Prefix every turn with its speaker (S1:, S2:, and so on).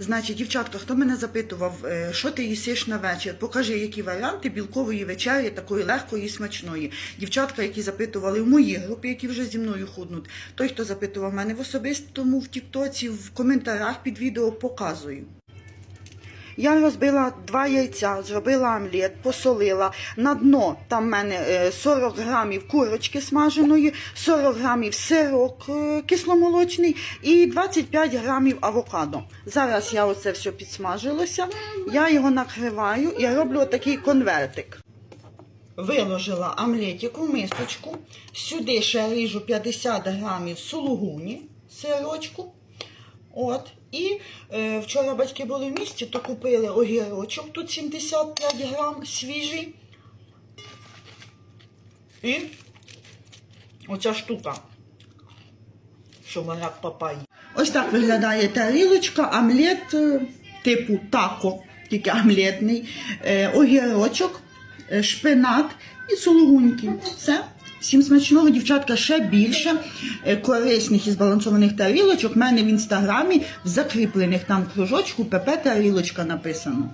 S1: Значить, дівчатка, хто мене запитував, е, що ти їсиш на вечір? Покажи, які варіанти білкової вечері, такої легкої і смачної. Дівчатка, які запитували в моїй групі, які вже зі мною худнуть. Той, хто запитував мене в особистому в Тіктоці, в коментарях під відео показую. Я розбила два яйця, зробила омлет, посолила. На дно там в мене е, 40 грамів курочки смаженої, 40 грамів сирок е, кисломолочний і 25 грамів авокадо. Зараз я оце все підсмажилося, я його накриваю і роблю такий конвертик. Виложила омлетик у мисочку. Сюди ще ріжу 50 грамів сулугуні, сирочку. От. І е, вчора батьки були в місті, то купили огірочок, тут 75 грам свіжий. І оця штука, що вона папай. Ось так виглядає тарілочка, омлет е, типу тако, тільки омлетний, е, огірочок, е, шпинат і сулугуньки. Все. Всім смачного, дівчатка, ще більше е, корисних і збалансованих тарілочок. У мене в інстаграмі в закріплених там кружочку ПП тарілочка написано.